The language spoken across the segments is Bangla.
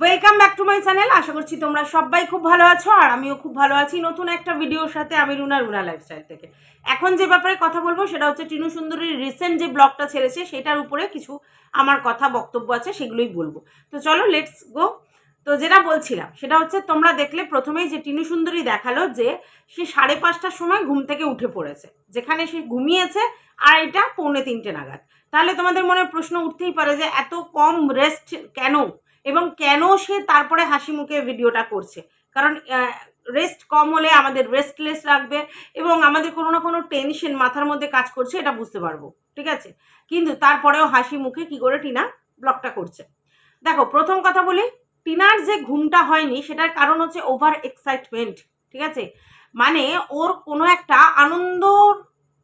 Welcome back to my channel আশা করছি তোমরা সবাই খুব ভালো আছো আর আমিও খুব ভালো আছি নতুন একটা ভিডিওর সাথে আমি রুনা রুনা লাইফস্টাইল থেকে। এখন যে ব্যাপারে কথা বলব সেটা হচ্ছে টিনু সুন্দরীর রিসেন্ট যে ব্লগটা ছেড়েছে সেটার উপরে কিছু আমার কথা, বক্তব্য আছে, সেগুলোই বলব। তো চলো লেটস গো তো যেটা বলছিলাম, সেটা হচ্ছে তোমরা দেখলে প্রথমেই যে টিনু সুন্দরী দেখাল যে সে সাড়ে পাঁচটার সময় ঘুম থেকে উঠে পড়েছে। যেখানে সে ঘুমিয়েছে আর এটা পৌনে তিনটে নাগাদ। তাহলে তোমাদের মনে প্রশ্ন উঠতেই পারে যে এত কম রেস্ট কেন? এবং কেন সে তারপরে হাসি মুখে ভিডিওটা করছে? কারণ রেস্ট কম হলে আমাদের রেস্টলেস রাখবে এবং আমাদের কোনো না কোনো টেনশন মাথার মধ্যে কাজ করছে এটা বুঝতে পারব, ঠিক আছে? কিন্তু তারপরেও হাসি মুখে কি করে টিনা ব্লগটা করছে? দেখো, প্রথম কথা বলি, টিনার যে ঘুমটা হয়নি সেটার কারণ হচ্ছে ওভার এক্সাইটমেন্ট ঠিক আছে? মানে ওর কোনো একটা আনন্দ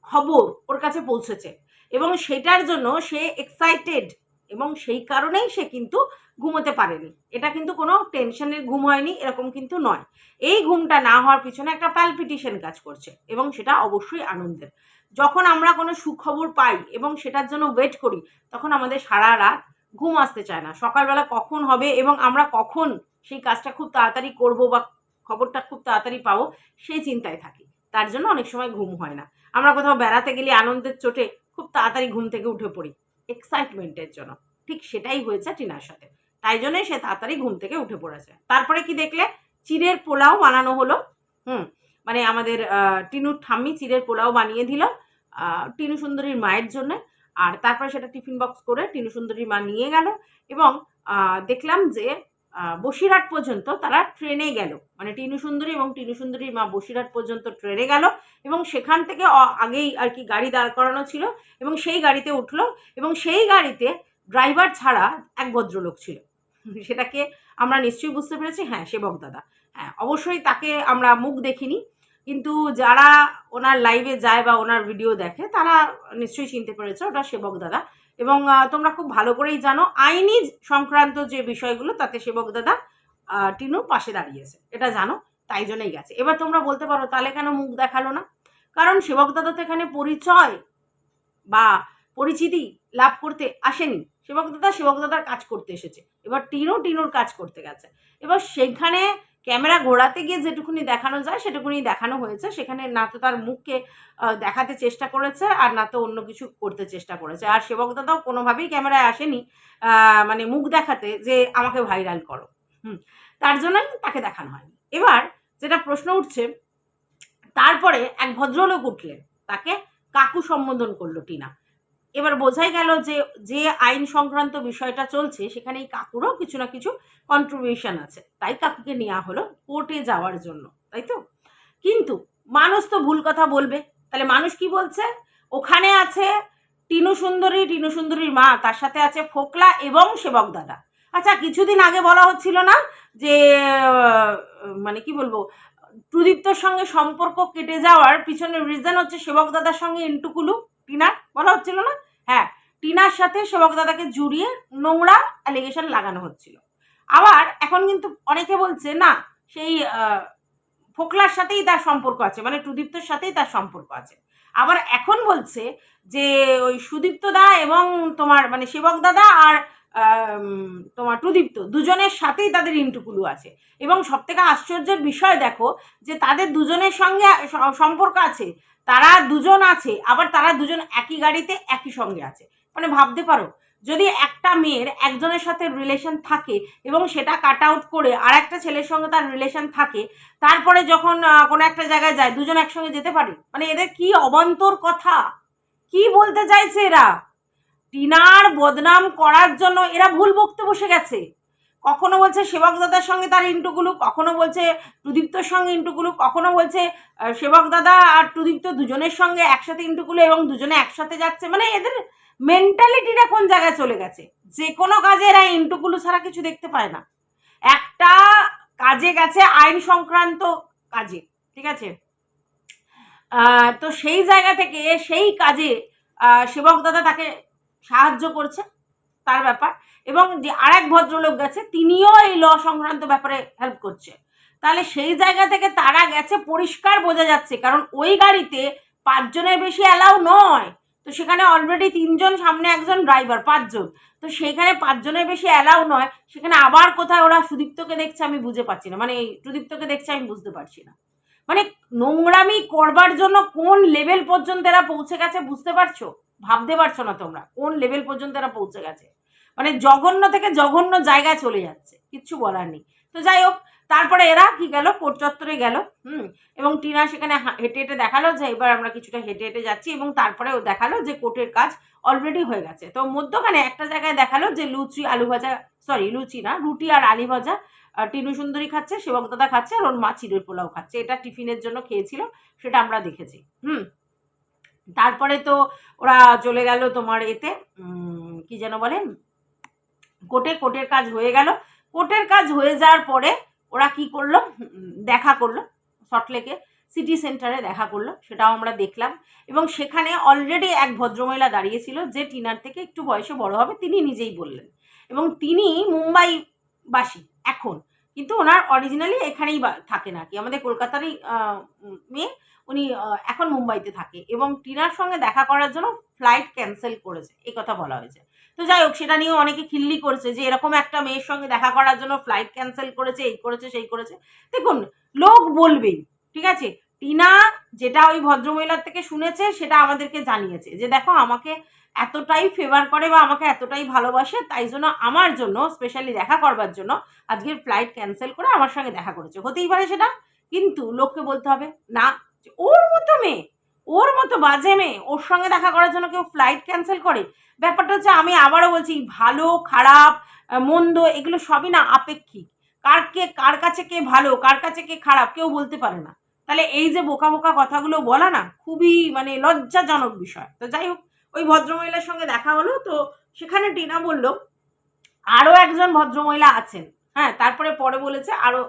খবর ওর কাছে পৌঁছেছে এবং সেটার জন্য সে এক্সাইটেড এবং সেই কারণেই সে কিন্তু ঘুমোতে পারেনি। এটা কিন্তু কোনো টেনশনের ঘুম হয়নি, এরকম কিন্তু নয়। এই ঘুমটা না হওয়ার পিছনে একটা প্যালপিটেশন কাজ করছে এবং সেটা অবশ্যই আনন্দের। যখন আমরা কোনো সুখবর পাই এবং সেটার জন্য ওয়েট করি, তখন আমাদের সারা রাত ঘুম আসতে চায় না। সকালবেলা কখন হবে এবং আমরা কখন সেই কাজটা খুব তাড়াতাড়ি করব বা খবরটা খুব তাড়াতাড়ি পাবো, সেই চিন্তায় থাকি। তার জন্য অনেক সময় ঘুম হয় না। আমরা কোথাও বেড়াতে গেলে আনন্দের চোটে খুব তাড়াতাড়ি ঘুম থেকে উঠে পড়ি এক্সাইটমেন্টের জন্য। ঠিক সেটাই হয়েছে টিনার সাথে। তাই জন্যই সে তাড়াতাড়ি ঘুম থেকে উঠে পড়েছে। তারপরে কি দেখলে? চিড়ের পোলাও বানানো হলো। হুম মানে আমাদের টিনুর ঠাম্মি চিড়ের পোলাও বানিয়ে দিল টিনু সুন্দরীর মায়ের জন্য। আর তারপরে সেটা টিফিন বক্স করে টিনু সুন্দরীর মা নিয়ে গেল এবং দেখলাম যে বসিরহাট পর্যন্ত তারা ট্রেনে গেল। মানে টিনু সুন্দরী এবং টিনু সুন্দরীর মা বসিরহাট পর্যন্ত ট্রেনে গেল এবং সেখান থেকে আগেই আর কি গাড়ি দাঁড় করানো ছিল এবং সেই গাড়িতে উঠল এবং সেই গাড়িতে ড্রাইভার ছাড়া এক ভদ্রলোক ছিল। সেটাকে আমরা নিশ্চয়ই বুঝতে পেরেছি। হ্যাঁ সেবক দাদা। হ্যাঁ অবশ্যই তাকে আমরা মুখ দেখিনি। কিন্তু যারা ওনার লাইভে যায় বা ওনার ভিডিও দেখে, তারা নিশ্চয়ই চিনতে পেরেছে ওটা সেবক দাদা। এবং তোমরা খুব ভালো করেই জানো, আইনি সংক্রান্ত যে বিষয়গুলো, তাতে সেবক দাদা টিনুর পাশে দাঁড়িয়েছে। এটা জানো, তাই জন্যই গেছে। এবার তোমরা বলতে পারো, তাহলে কেন মুখ দেখাল না? কারণ সেবক দাদা তো এখানে পরিচয় বা পরিচিতি লাভ করতে আসেনি। সেবক দাদা সেবক দাদার কাজ করতে এসেছে। এবার টিনও টিনুর কাজ করতে গেছে। এবার সেখানে ক্যামেরা ঘোরাতে গিয়ে যেটুকুনি দেখানো যায়, সেটুকুনি দেখানো হয়েছে। সেখানে না তো তার মুখকে দেখাতে চেষ্টা করেছে আর না তো অন্য কিছু করতে চেষ্টা করেছে। আর সেবক দাদাও কোনোভাবেই ক্যামেরায় আসেনি মানে মুখ দেখাতে যে আমাকে ভাইরাল করো। হুম, তার জন্যই তাকে দেখানো হয়নি। এবার যেটা প্রশ্ন উঠছে, তারপরে এক ভদ্রলোক উঠলেন। তাকে কাকু সম্বোধন করল টিনা। এবার বোঝাই গেল যে যে আইন সংক্রান্ত বিষয়টা চলছে সেখানে এই কাকুরও কিছু না কিছু কন্ট্রিবিউশন আছে। তাই কাকুকে নেওয়া হলো কোর্টে যাওয়ার জন্য, তাই তো? কিন্তু মানুষ তো ভুল কথা বলবে। তাহলে মানুষ কি বলছে? ওখানে আছে টিনু সুন্দরী, টিনু সুন্দরীর মা, তার সাথে আছে ফোকলা এবং সেবক দাদা। আচ্ছা কিছুদিন আগে বলা হচ্ছিল না যে মানে কি বলব প্রদীপ্তর সঙ্গে সম্পর্ক কেটে যাওয়ার পিছনের রিজন হচ্ছে সেবক দাদার সঙ্গে ইন্টুকুলু? টিনার বলা হচ্ছিল না? হ্যাঁ টিনার সাথে সেবক দাদাকে জুড়িয়ে নোংরা অ্যালিগেশন লাগানো হচ্ছিল। আবার এখন কিন্তু অনেকে বলছে, না, সেই ফোকলার সাথেই তার সম্পর্ক আছে মানে টুদীপ্তর সাথেই তার সম্পর্ক আছে। আবার এখন বলছে যে, ওই সুদীপ্ত দা এবং তোমার মানে সেবক দাদা আর তোমার প্রদীপ্ত দুজনের সাথেই তাদের ইন্টুকুলু আছে। এবং সবথেকে আশ্চর্যের বিষয় দেখো, যে তাদের দুজনের সঙ্গে সম্পর্ক আছে তারা দুজন আছে, আবার তারা দুজন একই গাড়িতে একই সঙ্গে আছে। মানে ভাবতে পারো, যদি একটা মেয়ের একজনের সাথে রিলেশন থাকে এবং সেটা কাট আউট করে আর একটা ছেলের সঙ্গে তার রিলেশন থাকে, তারপরে যখন কোনো একটা জায়গায় যায়, দুজন একসঙ্গে যেতে পারে? মানে এদের কি অবান্তর কথা? কি বলতে চাইছে এরা? টিনার বদনাম করার জন্য এরা ভুল বকতে বসে গেছে। কখনো বলছে সেবক দাদার সঙ্গে তার ইন্টুগুলো, কখনো বলছে প্রদীপ্তর সঙ্গে ইন্টুগুলো, কখনো বলছে সেবক দাদা আর প্রদীপ্ত দুজনের সঙ্গে একসাথে ইন্টুগুলো এবং দুজনে একসাথে যাচ্ছে। মানে এদের মেন্টালিটিটা কোন জায়গায় চলে গেছে? যে কোনো কাজে এরা ইন্টুগুলো ছাড়া কিছু দেখতে পায় না। একটা কাজে গেছে আইন সংক্রান্ত কাজে, ঠিক আছে? তো সেই জায়গা থেকে সেই কাজে সেবক দাদা তাকে সাহায্য করছে। তার ব্যাপার। এবং যে আরেক ভদ্রলোক গেছে, তিনিও এই ল সংক্রান্ত ব্যাপারে হেল্প করছে। তাহলে সেই জায়গা থেকে তারা গেছে পরিষ্কার বোঝা যাচ্ছে, কারণ ওই গাড়িতে পাঁচজনের বেশি অ্যালাউ নয়। তো সেখানে অলরেডি তিনজন, সামনে একজন ড্রাইভার পাঁচজন। তো সেখানে পাঁচজনের বেশি অ্যালাউ নয়, সেখানে আবার কোথায় ওরা সুদীপ্তকে দেখছে আমি বুঝে পাচ্ছি না। মানে সুদীপ্তকে দেখছে আমি বুঝতে পারছি না। মানে নোংরামি করবার জন্য কোন লেভেল পর্যন্ত এরা পৌঁছে গেছে বুঝতে পারছ? ভাবতে পারছ না তোমরা, কোন লেভেল পর্যন্ত এরা পৌঁছে গেছে। মানে জঘন্য থেকে জঘন্য জায়গায় চলে যাচ্ছে, কিচ্ছু বলার নেই। তো যাই হোক, তারপরে এরা কি গেল? কোট চত্বরে গেল, হুম? এবং টিনা সেখানে হেঁটে হেঁটে দেখাল যে এবার আমরা কিছুটা হেঁটে হেঁটে যাচ্ছি এবং তারপরে ও দেখাল যে কোটের কাজ অলরেডি হয়ে গেছে। তো মধ্যখানে একটা জায়গায় দেখাল যে লুচি, আলু ভাজা সরি লুচি না, রুটি আর আলু ভাজা টিনু সুন্দরী খাচ্ছে সেবক দাদা খাচ্ছে, আর ওর মা চিড়ের পোলাও খাচ্ছে। এটা টিফিনের জন্য খেয়েছিল, সেটা আমরা দেখেছি, হুম? তারপরে তো ওরা চলে গেল তোমার এতে কি যেন বলে কোটে কোটের কাজ হয়ে গেল। কোটের কাজ হয়ে যাওয়ার পরে ওরা কি করল? দেখা করল সল্টলেকে সিটি সেন্টারে দেখা করল, সেটাও আমরা দেখলাম। এবং সেখানে অলরেডি এক ভদ্রমহিলা দাঁড়িয়েছিল, যে টিনার থেকে একটু বয়সে বড় হবে, তিনি নিজেই বললেন। এবং তিনি মুম্বাইবাসী, এখন। কিন্তু ওনার অরিজিনালি এখানেই থাকে না কি। আমাদের কলকাতারই মেয়ে উনি এখন মুম্বাইতে থাকে এবং টিনার সঙ্গে দেখা করার জন্য ফ্লাইট ক্যান্সেল করেছে, এই কথা বলা হয়েছে। তো যাই হোক, সেটা নিয়েও অনেকে খিল্লি করছে যে এরকম একটা মেয়ের সঙ্গে দেখা করার জন্য ফ্লাইট ক্যান্সেল করেছে, এই করেছে, সেই করেছে। দেখুন, লোক বলবেই, ঠিক আছে? টিনা যেটা ওই ভদ্রমহিলার থেকে শুনেছে, সেটা আমাদেরকে জানিয়েছে যে দেখো, আমাকে এতটাই ফেভার করে বা আমাকে এতটাই ভালোবাসে, তাই জন্য আমার জন্য স্পেশালি দেখা করবার জন্য, আজকের ফ্লাইট ক্যান্সেল করে আমার সঙ্গে দেখা করেছে। হতেই পারে সেটা, কিন্তু লোককে বলতে হবে, না ওর মতো মেয়ে, ওর মতো বাজে মেয়ে, ওর সঙ্গে দেখা করার জন্য কেউ ফ্লাইট ক্যান্সেল করে? ব্যাপারটা হচ্ছে আমি আবারও বলছি, ভালো, খারাপ মন্দ, এগুলো সবই না আপেক্ষিক। কার কে, কার কাছে কে ভালো, কার কাছে কে খারাপ, কেউ বলতে পারে না। তাহলে এই যে বোকা বোকা কথাগুলো বলা না, খুবই মানে লজ্জাজনক বিষয়। তো যাই হোক, ওই ভদ্রমহিলার সঙ্গে দেখা হলো, তো সেখানে টিনা বলল আরও একজন ভদ্রমহিলা আছেন। হ্যাঁ তারপরে পরে বলেছে আরও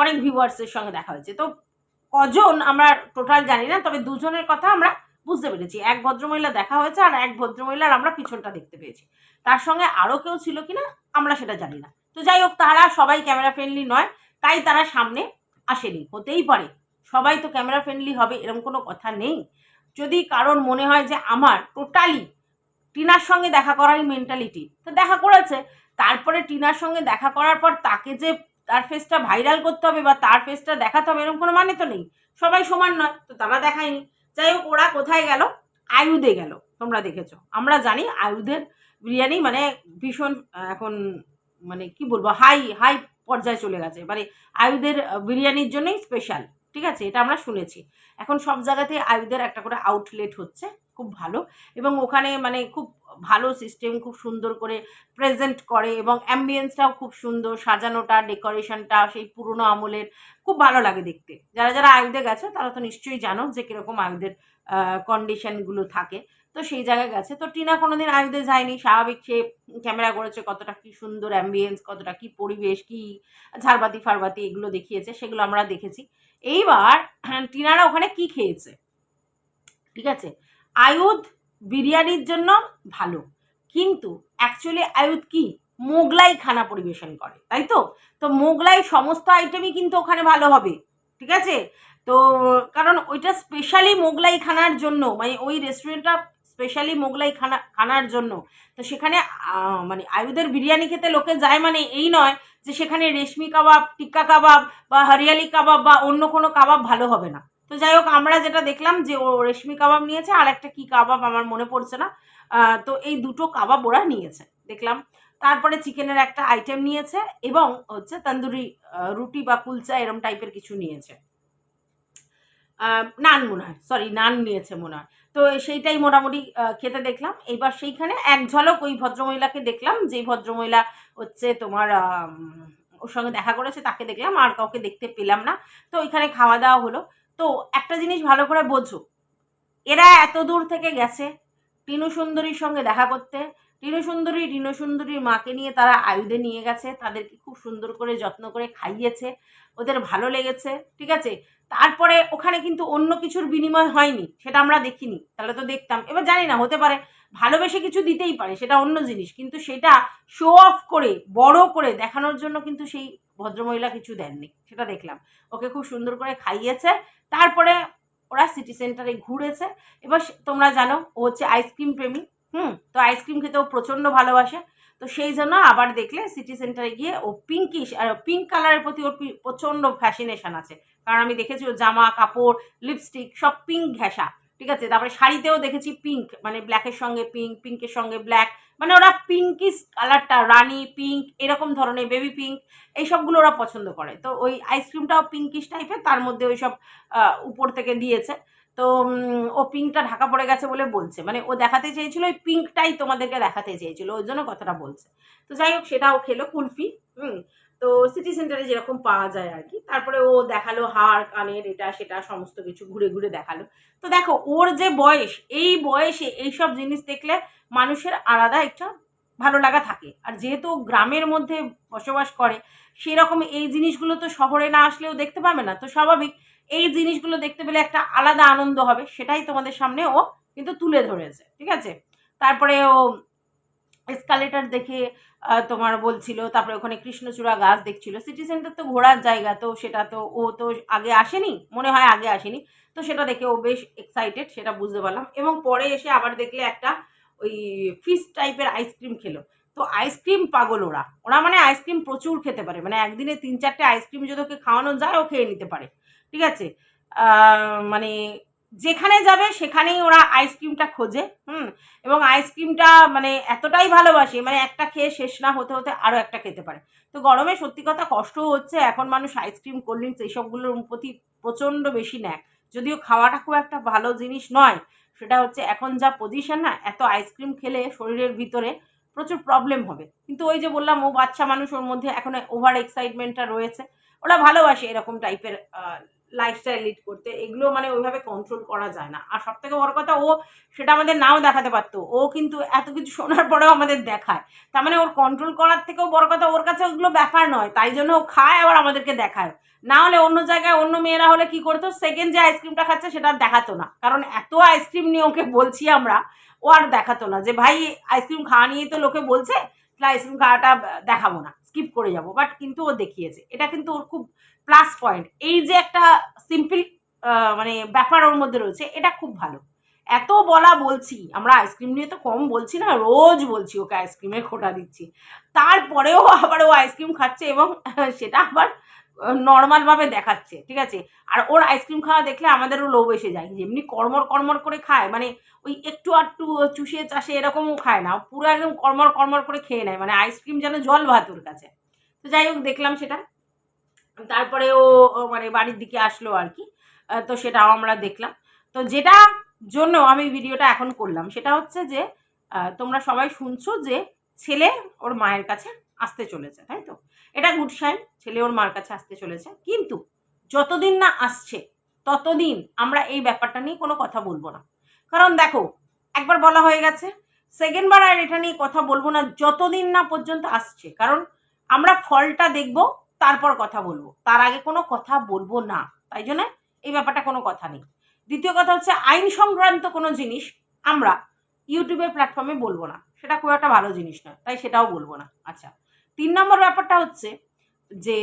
অনেক ভিউয়ার্সের সঙ্গে দেখা হয়েছে। তো কজন আমরা টোটাল জানি না, তবে দুজনের কথা আমরা বুঝতে পেরেছি। এক ভদ্রমহিলা দেখা হয়েছে আর এক ভদ্রমহিলার আমরা পিছনটা দেখতে পেয়েছি। তার সঙ্গে আরও কেউ ছিল কিনা আমরা সেটা জানি না। তো যাই হোক, তারা সবাই ক্যামেরা ফ্রেন্ডলি নয়, তাই তারা সামনে আসেনি। হতেই পারে, সবাই তো ক্যামেরা ফ্রেন্ডলি হবে, এরকম কোনো কথা নেই। যদি কারোর মনে হয় যে আমার টোটালি টিনার সঙ্গে দেখা করারই মেন্টালিটি তো দেখা করেছে। তারপরে টিনার সঙ্গে দেখা করার পর তাকে যে তার ফেসটা ভাইরাল করতে হবে বা তার ফেসটা দেখাতে হবে এরকম কোনো মানে তো নেই। সবাই সমান নয়, তো তারা দেখায়নি। যাই হোক, ওরা কোথায় গেল? আয়ুদে গেল, তোমরা দেখেছ। আমরা জানি আয়ুধের বিরিয়ানি মানে ভীষণ এখন মানে কি বলব হাই হাই পর্যায়ে চলে গেছে। মানে আয়ুধের বিরিয়ানির জন্যই স্পেশাল ঠিক আছে? এটা আমরা শুনেছি। এখন সব জায়গাতে আয়ুধের একটা করে আউটলেট হচ্ছে, খুব ভালো। এবং ওখানে মানে খুব ভালো সিস্টেম খুব সুন্দর করে প্রেজেন্ট করে এবং অ্যাম্বিয়েন্সটাও খুব সুন্দর, সাজানোটা ডেকোরেশনটা সেই পুরনো আমলের খুব ভালো লাগে দেখতে। যারা যারা আয়ুধে গেছে, তারা তো নিশ্চয়ই জানো যে কীরকম আয়ুধের কন্ডিশনগুলো থাকে। তো সেই জায়গায় গেছে। তো টিনা কোনোদিন আয়ুধে যায়নি। স্বাভাবিক সে ক্যামেরা করেছে কতটা কি সুন্দর অ্যাম্বিয়েন্স কতটা কি পরিবেশ, কি ঝাড়বাতি ফারবাতি এগুলো দেখিয়েছে, সেগুলো আমরা দেখেছি। এইবার টিনারা ওখানে কি খেয়েছে? ঠিক আছে? আয়ুধ বিরিয়ানির জন্য ভালো। কিন্তু অ্যাকচুয়ালি আয়ুধ কি? মোগলাই খানা পরিবেশন করে, তাই তো? তো মোগলাই সমস্ত আইটেমই কিন্তু ওখানে ভালো হবে, ঠিক আছে? তো কারণ ওইটা স্পেশালি মোগলাই খানার জন্য মানে ওই রেস্টুরেন্টটা স্পেশালি মোগলাই খানা, খানার জন্য। তো সেখানে মানে আয়ুদের বিরিয়ানি খেতে লোকে যায় মানে এই নয় যে সেখানে রেশমি কাবাব, টিক্কা কাবাব বা হরিয়ালি কাবাব বা অন্য কোনো কাবাব ভালো হবে না। তো যাই হোক, আমরা যেটা দেখলাম যে ও রেশমি কাবাব নিয়েছে, আর একটা কী কাবাব আমার মনে পড়ছে না। তো এই দুটো কাবাব ওরা নিয়েছে, দেখলাম। তারপরে চিকেনের একটা আইটেম নিয়েছে এবং হচ্ছে তন্দুরি রুটি বা কুলচা এরম টাইপের কিছু নিয়েছে। নান মনে হয় সরি নান নিয়েছে মনে হয়। তো সেইটাই মোটামুটি খেতে দেখলাম। এইবার সেইখানে এক ঝলক ওই ভদ্রমহিলাকে দেখলাম, যেই ভদ্রমহিলা হচ্ছে তোমার ওর সঙ্গে দেখা করেছে, তাকে দেখলাম, আর কাউকে দেখতে পেলাম না। তো ওইখানে খাওয়া দাওয়া হলো। তো একটা জিনিস ভালো করে বোঝো। এরা এত দূর থেকে গেছে, টিনু সুন্দরীর সঙ্গে দেখা করতে। টিনু সুন্দরী, টিনু সুন্দরীর মাকে নিয়ে তারা আয়ুধে নিয়ে গেছে, তাদেরকে খুব সুন্দর করে যত্ন করে খাইয়েছে, ওদের ভালো লেগেছে, ঠিক আছে? তারপরে ওখানে কিন্তু অন্য কিছুর বিনিময় হয়নি, সেটা আমরা দেখিনি, তাহলে তো দেখতাম। এবার জানি না, হতে পারে ভালোবেসে কিছু দিতেই পারে, সেটা অন্য জিনিস, কিন্তু সেটা শো অফ করে, বড় করে দেখানোর জন্য কিন্তু সেই ভদ্রমহিলা কিছু দেননি, সেটা দেখলাম। ওকে খুব সুন্দর করে খাইয়েছে, তারপরে ওরা সিটি সেন্টারে ঘুরেছে। এবার তোমরা জানো, ও হচ্ছে আইসক্রিম প্রেমী, হুম? তো আইসক্রিম খেতেও প্রচণ্ড ভালোবাসে। তো সেই জন্য আবার দেখলে সিটি সেন্টারে গিয়ে ও পিঙ্কিশ আর পিঙ্ক কালারের প্রতি ওর প্রচণ্ড ফ্যাসিনেশন আছে। কারণ আমি দেখেছি ও জামা, কাপড় লিপস্টিক সব পিঙ্ক ঘেঁষা, ঠিক আছে? তারপরে শাড়িতেও দেখেছি পিঙ্ক মানে ব্ল্যাকের সঙ্গে পিঙ্ক পিঙ্কের সঙ্গে ব্ল্যাক মানে ওরা পিঙ্কিস কালারটা রানি পিঙ্ক এরকম ধরনের বেবি পিঙ্ক এই সবগুলো ওরা পছন্দ করে। তো ওই আইসক্রিমটাও পিঙ্কিশ টাইপের তার মধ্যে ওই সব উপর থেকে দিয়েছে। তো ও পিঙ্কটা ঢাকা পড়ে গেছে বলে বলছে। মানে ও দেখাতে চেয়েছিল, ওই পিঙ্কটাই তোমাদেরকে দেখাতে চেয়েছিল, ওই জন্য কথাটা বলছে। তো যাই হোক, সেটাও খেলো কুলফি, হুম। তো সিটি সেন্টারে যেরকম পাওয়া যায় আর কি তারপরে ও দেখাল হাড় কানের, এটা, সেটা, সমস্ত কিছু ঘুরে ঘুরে দেখাল। তো দেখো, ওর যে বয়স, এই বয়সে এইসব জিনিস দেখলে মানুষের আলাদা একটা ভালো লাগা থাকে। আর যেহেতু গ্রামের মধ্যে বসবাস করে, সেরকম এই জিনিসগুলো তো শহরে না আসলেও দেখতে পাবে না। তো স্বাভাবিক, এই জিনিসগুলো দেখতে পেলে একটা আলাদা আনন্দ হবে, সেটাই তোমাদের সামনে ও কিন্তু তুলে ধরেছে, ঠিক আছে? তারপরে ও এসকালেটার দেখে তোমার বলছিল, তারপরে ওখানে কৃষ্ণচূড়া গাছ দেখছিল। সিটি সেন্টার তো ঘোরার জায়গা, তো সেটা তো ও তো আগে আসেনি, মনে হয় আগে আসেনি। তো সেটা দেখে ও বেশ এক্সাইটেড সেটা বুঝতে পারলাম। এবং পরে এসে আবার দেখলে একটা ওই ফিস টাইপের আইসক্রিম খেলো। তো আইসক্রিম পাগল ওরা। ওরা মানে আইসক্রিম প্রচুর খেতে পারে। মানে একদিনে তিন চারটে আইসক্রিম যদি ওকে খাওয়ানো যায়, ও খেয়ে নিতে পারে। ঠিক আছে? মানে যেখানে যাবে সেখানেই ওরা আইসক্রিমটা খোঁজে, হুম? এবং আইসক্রিমটা মানে এতটাই ভালোবাসে মানে একটা খেয়ে শেষ না হতে হতে আরও একটা খেতে পারে। তো গরমে সত্যি কথা কষ্ট হচ্ছে, এখন মানুষ আইসক্রিম কোল্ড ড্রিঙ্কস এইসবগুলোর প্রতি প্রচণ্ড বেশি নেয় যদিও খাওয়াটা খুব একটা ভালো জিনিস নয়, সেটা হচ্ছে এখন যা পজিশন না, এত আইসক্রিম খেলে শরীরের ভিতরে প্রচুর প্রবলেম হবে। কিন্তু ওই যে বললাম, ও বাচ্চা মানুষ, ওর মধ্যে এখন ওভার এক্সাইটমেন্টটা রয়েছে। ওরা ভালোবাসে এরকম টাইপের লাইফস্টাইল লিড করতে, এগুলো মানে ওইভাবে কন্ট্রোল করা যায় না। আর সব থেকে বড় কথা, ও সেটা আমাদের নাও দেখাতে পারতো। ও কিন্তু এত কিছু শোনার পরেও আমাদের দেখায়। তার মানে ওর কন্ট্রোল করার থেকেও বড় কথা, ওর কাছে ওগুলো ব্যাপার নয়। তাই জন্য ও খায়, আবার আমাদেরকে দেখায় না হলে অন্য জায়গায় অন্য মেয়েরা হলে কি করতো? সেকেন্ড যে আইসক্রিমটা খাচ্ছে, সেটা দেখাতো না। কারণ এত আইসক্রিম নিয়ে ওকে বলছি আমরা, ও আর দেখাতো না যে, ভাই আইসক্রিম খাওয়া নিয়ে তো লোকে বলছে আইসক্রিম খাওয়াটা দেখাবো না। স্কিপ করে যাব। বাট কিন্তু ও দেখিয়েছে। এটা কিন্তু ওর খুব প্লাস পয়েন্ট এই যে একটা সিম্পল মানে ব্যাপার ওর মধ্যে রয়েছে, এটা খুব ভালো। এত বলা বলছি, আমরা আইসক্রিম নিয়ে তো কম বলছি না, রোজ বলছি ওকে আইসক্রিমের খোটা দিচ্ছি। তারপরেও আবার ও আইসক্রিম খাচ্ছে এবং সেটা আবার নর্মালভাবে দেখাচ্ছে, ঠিক আছে? আর ওর আইসক্রিম খাওয়া দেখলে আমাদেরও লোভ এসে যায়, যেমনি কর্মর কর্মর করে খায় মানে ওই একটু আধটু চুষে চাষে এরকমও খায় না পুরো একদম কর্মর কর্মর করে খেয়ে নেয় মানে আইসক্রিম যেন জল ভাত ওর কাছে। তো যাই হোক, দেখলাম সেটা। তারপরে ও মানে বাড়ির দিকে আসলো আর কি। তো সেটাও আমরা দেখলাম। তো যেটা জন্য আমি ভিডিওটা এখন করলাম, সেটা হচ্ছে যে তোমরা সবাই শুনছো যে ছেলে ওর মায়ের কাছে আসতে চলেছে, তাই তো? এটা গুড সাইন, ছেলে ওর মার কাছে আসতে চলেছে। কিন্তু যতদিন না আসছে, ততদিন আমরা এই ব্যাপারটা নিয়ে কোনো কথা বলব না। কারণ দেখো, একবার বলা হয়ে গেছে সেকেন্ডবার আর এটা নিয়ে কথা বলব না, যতদিন না পর্যন্ত আসছে। কারণ আমরা ফলটা দেখব তারপর কথা বলব। তার আগে কোনো কথা বলব না। তাই জন্য এই ব্যাপারটা কোনো কথা নেই। দ্বিতীয় কথা হচ্ছে, আইন সংক্রান্ত কোনো জিনিস আমরা ইউটিউবের প্ল্যাটফর্মে বলব না। সেটা খুব একটা ভালো জিনিস নয়, তাই সেটাও বলব না। আচ্ছা তিন নম্বর ব্যাপারটা হচ্ছে যে,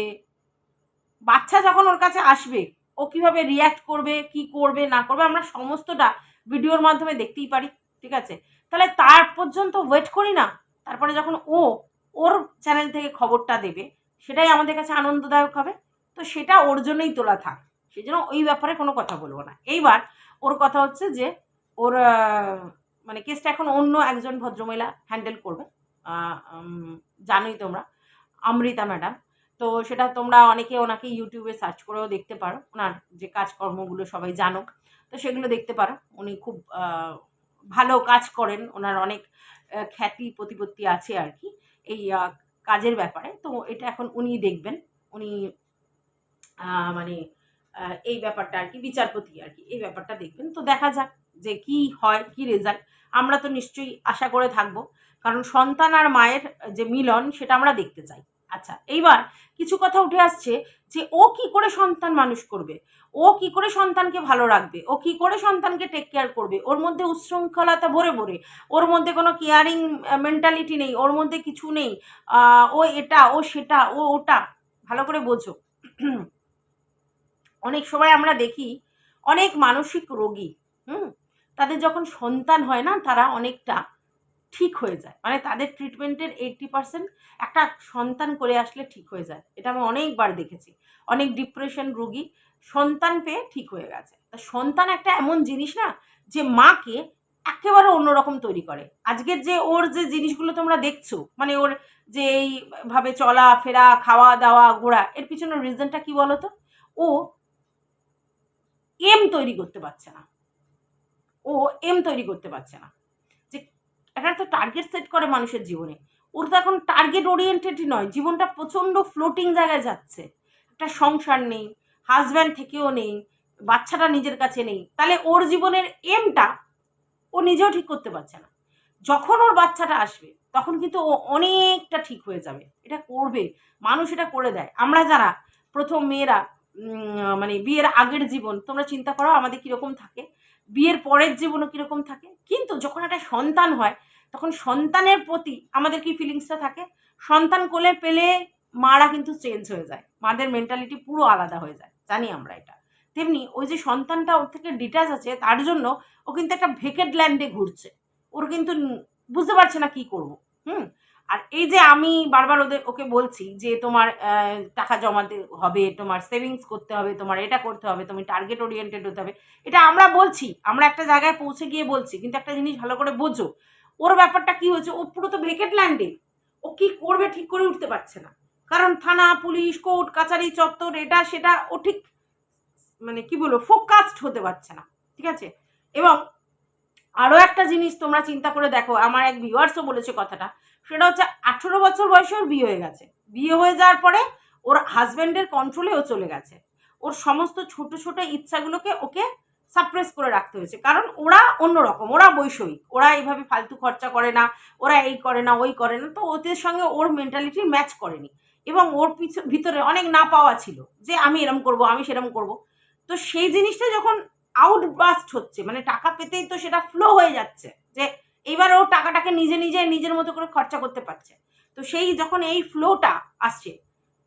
বাচ্চা যখন ওর কাছে আসবে, ও কীভাবে রিয়্যাক্ট করবে, কি করবে, না করবে, আমরা সমস্তটা ভিডিওর মাধ্যমে দেখতেই পারি, ঠিক আছে? তাহলে তার পর্যন্ত ওয়েট করি না। তারপরে যখন ও, ওর চ্যানেল থেকে খবরটা দেবে সেটাই আমাদের কাছে আনন্দদায়ক হবে। তো সেটা ওর জন্যই তোলা থাক। সেই জন্য ওই ব্যাপারে কোনো কথা বলব না। এইবার ওর কথা হচ্ছে যে, ওর মানে কেসটা এখন অন্য একজন ভদ্রমহিলা হ্যান্ডেল করবে। জানোই তোমরা, অমৃতা ম্যাডাম। তো সেটা তোমরা অনেকে ওনাকে ইউটিউবে সার্চ করেও দেখতে পারো। ওনার যে কাজকর্মগুলো সবাই জানো তো সেগুলো দেখতে পারো। উনি খুব ভালো কাজ করেন। ওনার অনেক খ্যাতি, প্রতিপত্তি আছে আর কি। এই কাজের ব্যাপারে। তো এটা এখন উনি দেখবেন। উনি মানে এই ব্যাপারটা আর কি, বিচারপতি আর কি, এই ব্যাপারটা দেখবেন। তো দেখা যাক যে কি হয়, কি রেজাল্ট আমরা তো নিশ্চয়ই আশা করে থাকব। কারণ সন্তান আর মায়ের যে মিলন, সেটা আমরা দেখতে চাই। আচ্ছা এইবার কিছু কথা উঠে আসছে যে ও কি করে সন্তান মানুষ করবে? ও কি করে সন্তানকে ভালো রাখবে? ও কি করে সন্তানকে টেক কেয়ার করবে? ওর মধ্যে উচ্ছৃঙ্খলতা ভরে ভরে। ওর মধ্যে কোনো কেয়ারিং মেন্টালিটি নেই, ওর মধ্যে কিছু নেই। ও এটা, ও সেটা, ও ওটা। ভালো করে বোঝো। অনেক সময় আমরা দেখি অনেক মানসিক রোগী, হুম? তাদের যখন সন্তান হয় না, তারা অনেকটা ঠিক হয়ে যায়। মানে তাদের ট্রিটমেন্টের এইটটি পার্সেন্ট একটা সন্তান করে আসলে ঠিক হয়ে যায়। এটা আমি অনেকবার দেখেছি। অনেক ডিপ্রেশন রোগী সন্তান পেয়ে ঠিক হয়ে গেছে। তা সন্তান একটা এমন জিনিস না, যে মাকে একেবারে অন্যরকম তৈরি করে। আজকের যে ওর যে জিনিসগুলো তোমরা দেখছ মানে ওর যে এইভাবে চলা, ফেরা, খাওয়া দাওয়া, ঘোরা, এর পিছনের রিজনটা কি বলো তো ও এম তৈরি করতে পারছে না। ও এম তৈরি করতে পারছে না। যে একটা তো টার্গেট সেট করে মানুষের জীবনে। ওর তো এখন টার্গেট ওরিয়েন্টেডই নয়, জীবনটা প্রচণ্ড ফ্লোটিং জায়গায় যাচ্ছে। একটা সংসার নেই হাজব্যান্ড থেকেও নেই, বাচ্চাটা নিজের কাছে নেই, তাহলে ওর জীবনের এমটা ও নিজেও ঠিক করতে পারছে না। যখন ওর বাচ্চাটা আসবে, তখন কিন্তু ও অনেকটা ঠিক হয়ে যাবে। এটা করবে, মানুষ এটা করে দেয়। আমরা যারা প্রথম মেয়েরা মানে বিয়ের আগের জীবন, তোমরা চিন্তা করো আমাদের কীরকম থাকে। বিয়ের পরের জীবনও কীরকম থাকে। কিন্তু যখন একটা সন্তান হয়, তখন সন্তানের প্রতি আমাদের কি ফিলিংসটা থাকে? সন্তান কোলে পেলে মারা কিন্তু চেঞ্জ হয়ে যায়। মাদের মেন্টালিটি পুরো আলাদা হয়ে যায়। জানি আমরা এটা। তেমনি ওই যে সন্তানটা ওর থেকে ডিটাচ আছে, তার জন্য ও কিন্তু একটা ভেকেট ল্যান্ডে ঘুরছে। ওর কিন্তু বুঝতে পারছে না কি করব, হুম? আর এই যে আমি বারবার ওদের, ওকে বলছি যে তোমার টাকা জমাতে হবে, তোমার সেভিংস করতে হবে, তোমার এটা করতে হবে, তুমি টার্গেট ওরিয়েন্টেড হতে হবে। এটা আমরা বলছি, আমরা একটা জায়গায় পৌঁছে গিয়ে বলছি, কিন্তু একটা জিনিস ভালো করে বোঝো। ওর ব্যাপারটা কি হয়েছে? ও পুরো তো ভেকেট ল্যান্ডে ও কি করবে ঠিক করে উঠতে পারছে না। কারণ থানা, পুলিশ, কোর্ট, কাছারি চত্বর, এটা, সেটা, ও ঠিক মানে কি বলব ফোকাসড হতে পারছে না, ঠিক আছে? এবং আরও একটা জিনিস তোমরা চিন্তা করে দেখো, আমার এক ভিউয়ার্সও বলেছে কথাটা, সেটা হচ্ছে আঠেরো বছর বয়সে ওর বিয়ে হয়ে গেছে। বিয়ে হয়ে যাওয়ার পরে ওর হাজব্যান্ডের কন্ট্রোলেও চলে গেছে। ওর সমস্ত ছোট ছোট ইচ্ছাগুলোকে ওকে সাপ্রেস করে রাখতে হয়েছে, কারণ ওরা অন্যরকম, ওরা বৈষয়িক, ওরা এইভাবে ফালতু খরচা করে না, ওরা এই করে না, ওই করে না, তো ওদের সঙ্গে ওর মেন্টালিটি ম্যাচ করেনি। এবং ওর ভিতরে অনেক না পাওয়া ছিল যে আমি এরম করব, আমি সেরম করব। তো সেই জিনিসটা যখন আউটবাস্ট হচ্ছে মানে টাকা পেতেই তো সেটা ফ্লো হয়ে যাচ্ছে যে এইবার ও টাকাটাকে নিজে নিজে নিজের মতো করে খরচা করতে পারছে। তো সেই যখন এই ফ্লোটা আসছে,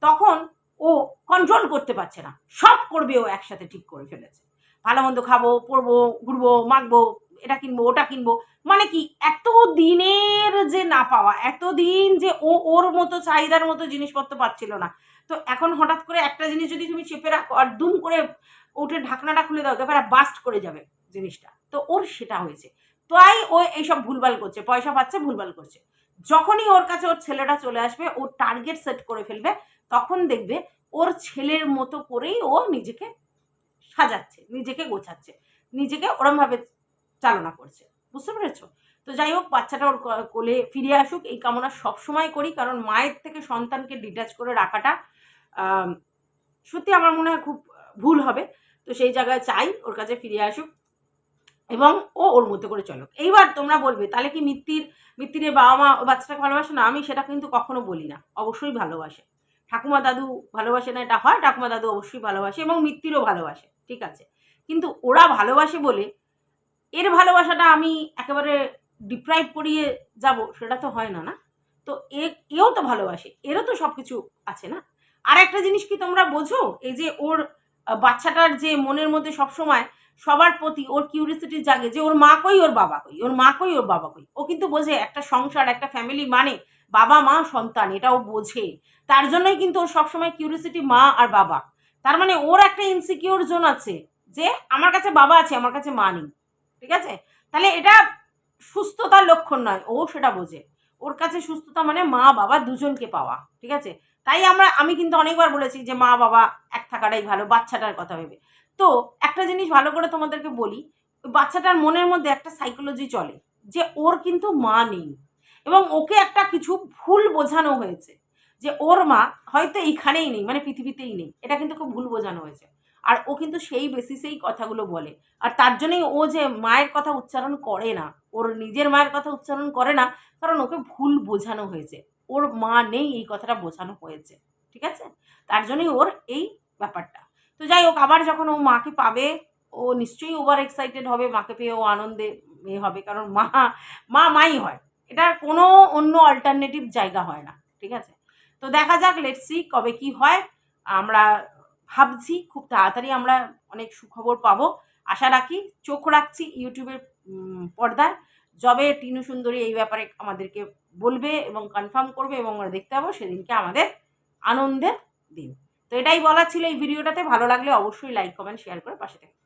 তখন ও কন্ট্রোল করতে পারছে না। সব করবে ও একসাথে ঠিক করে ফেলেছে। ভালো মন্দ খাব, পরবো, ঘুরবো, মাখবো, এটা কিনবো, ওটা কিনবো। মানে কি এত দিনের যে না পাওয়া এত দিন যে ও, ওর মতো, চাহিদার মতো জিনিসপত্র পাচ্ছিল না। তো এখন হঠাৎ করে একটা জিনিস যদি তুমি চেপে রাখো আর দুম করে উঠে ঢাকনাটা খুলে দাও তারপরে বাস্ট করে যাবে জিনিসটা। তো ওর সেটা হয়েছে। তাই ও এইসব ভুলভাল করছে, পয়সা পাচ্ছে, ভুলভাল করছে। যখনই ওর কাছে ওর ছেলেটা চলে আসবে, ও টার্গেট সেট করে ফেলবে, তখন দেখবে ওর ছেলের মতো করেই ও নিজেকে সাজাচ্ছে, নিজেকে গোছাচ্ছে, নিজেকে ওরমভাবে চালনা করছে। বুঝতে পেরেছ? তো যাই হোক, বাচ্চাটা ওর কোলে ফিরে আসুক। এই কামনা সবসময় করি, কারণ মায়ের থেকে সন্তানকে ডিটাচ করে রাখাটা সত্যি আমার মনে হয় খুব ভুল হবে। তো সেই জায়গায় চাই ওর কাছে ফিরে আসুক এবং ও ওর মতো করে চলো এইবার তোমরা বলবে, তাহলে কি মিত্তির মিত্তিরের বাবা মা ও বাচ্চাটাকে ভালোবাসে? না, আমি সেটা কিন্তু কখনো বলি না। অবশ্যই ভালোবাসে। ঠাকুমা দাদু ভালোবাসে না, এটা হয়, ঠাকুমা দাদু অবশ্যই ভালোবাসে এবং মিত্তিরও ভালোবাসে, ঠিক আছে? কিন্তু ওরা ভালোবাসে বলে এর ভালোবাসাটা আমি একেবারে ডিপ্রাইভ করিয়ে যাব, সেটা তো হয় না না? তো এ, এও তো ভালোবাসে, এরও তো সব কিছু আছে, না? আর একটা জিনিস কি তোমরা বোঝো? এই যে ওর বাচ্চাটার যে মনের মধ্যে সবসময় সবার প্রতি ওর কিউরিয়াসিটি জাগে যে ওর মা কই, ওর বাবা কই, ওর মা কই, ওর বাবা কই? ও কিন্তু বোঝে একটা সংসার, একটা ফ্যামিলি মানে বাবা, মা, সন্তান, এটা ও বোঝে। তার জন্যই কিন্তু ওর সবসময় কিউরিয়াসিটি মা আর বাবা। তার মানে ওর একটা ইনসিকিউর জোন আছে যে আমার কাছে বাবা আছে, আমার কাছে মা নেই। ঠিক আছে? তাহলে এটা সুস্থতার লক্ষণ নয়, ও সেটা বোঝে। ওর কাছে সুস্থতা মানে মা, বাবা দুজনকে পাওয়া, ঠিক আছে? তাই আমরা, আমি কিন্তু অনেকবার বলেছি যে মা, বাবা এক থাকাটাই ভালো, বাচ্চাটার কথা ভেবে। তো একটা জিনিস ভালো করে তোমাদেরকে বলি, বাচ্চাটার মনের মধ্যে একটা সাইকোলজি চলে যে ওর কিন্তু মা নেই এবং ওকে একটা কিছু ভুল বোঝানো হয়েছে যে ওর মা হয়তো এইখানেই নেই মানে পৃথিবীতেই নেই। এটা কিন্তু খুব ভুল বোঝানো হয়েছে। আর ও কিন্তু সেই বেসিসেই কথাগুলো বলে। আর তার জন্যই ও যে মায়ের কথা উচ্চারণ করে না, ওর নিজের মায়ের কথা উচ্চারণ করে না, কারণ ওকে ভুল বোঝানো হয়েছে। ওর মা নেই এই কথাটা বোঝানো হয়েছে, ঠিক আছে? তার জন্যই ওর এই ব্যাপারটা। তো যাই হোক, আবার যখন ও মাকে পাবে, ও নিশ্চয়ই ওভার এক্সাইটেড হবে, মাকে পেয়ে ও আনন্দে এ হবে, কারণ মা মা মাই হয়। এটার কোনো অন্য অল্টারনেটিভ জায়গা হয় না, ঠিক আছে? তো দেখা যাক লেটসি কবে কি হয়। আমরা ভাবছি, খুব তাড়াতাড়ি আমরা অনেক সুখবর পাবো। আশা রাখি, চোখ রাখছি ইউটিউবের পর্দায়। যবে টিনু সুন্দরী এই ব্যাপারে আমাদেরকে বলবে এবং কনফার্ম করবে এবং আমরা দেখতে পাবো, সেদিনকে আমাদের আনন্দের দিন। তো এটাই বলা ছিল এই ভিডিওটাতে। ভালো লাগলে অবশ্যই লাইক কমেন্ট শেয়ার করে পাশে থেকে